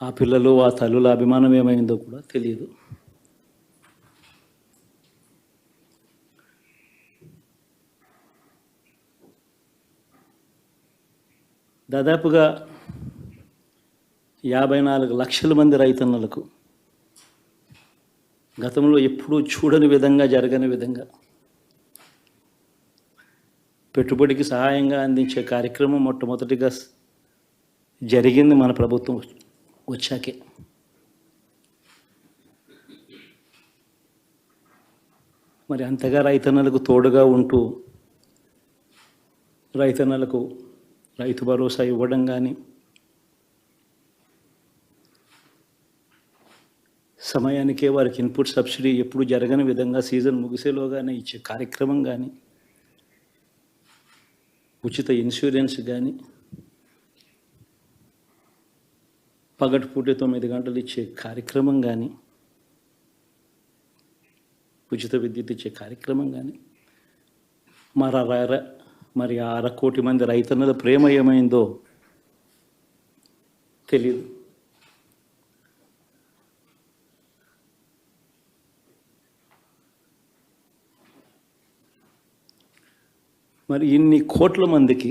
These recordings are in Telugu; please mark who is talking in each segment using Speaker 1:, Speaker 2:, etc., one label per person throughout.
Speaker 1: ఆ పిల్లలు ఆ తల్లుల అభిమానం ఏమైందో కూడా తెలియదు. దాదాపుగా యాభై నాలుగు లక్షల మంది రైతన్నలకు గతంలో ఎప్పుడూ చూడని విధంగా జరగని విధంగా పెట్టుబడికి సహాయంగా అందించే కార్యక్రమం మొట్టమొదటిగా జరిగింది మన ప్రభుత్వం. వచ్చాకే. మరి అంతగా రైతన్నలకు తోడుగా ఉంటూ రైతన్నలకు రైతు భరోసా ఇవ్వడం కానీ సమయానికే వారికి ఇన్పుట్ సబ్సిడీ ఎప్పుడు జరగని విధంగా సీజన్ ముగిసేలోగానే ఇచ్చే కార్యక్రమం కానీ ఉచిత ఇన్సూరెన్స్ కానీ పగటిపూట తొమ్మిది గంటలు ఇచ్చే కార్యక్రమం కానీ ఉచిత విద్యుత్ ఇచ్చే కార్యక్రమం కానీ మరి అర మరి అర కోటి మంది రైతన్నల ప్రేమ ఏమైందో తెలియదు మరి ఇన్ని కోట్ల మందికి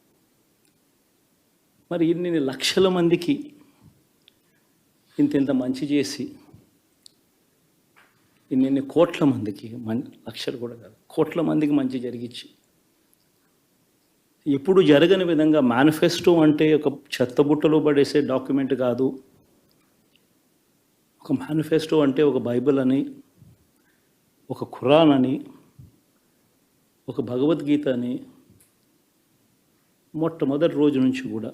Speaker 1: మరి ఇన్ని లక్షల మందికి ఇంత ఇంత మంచి చేసి ఇన్ని కోట్ల మందికి మన్ లక్షలు కూడా కాదు కోట్ల మందికి మంచి జరిగించి ఎప్పుడు జరగని విధంగా మేనిఫెస్టో అంటే ఒక చెత్తబుట్టలో పడేసే డాక్యుమెంట్ కాదు. ఒక మేనిఫెస్టో అంటే ఒక బైబిల్ అని ఒక ఖురాన్ అని ఒక భగవద్గీత అని మొట్టమొదటి రోజు నుంచి కూడా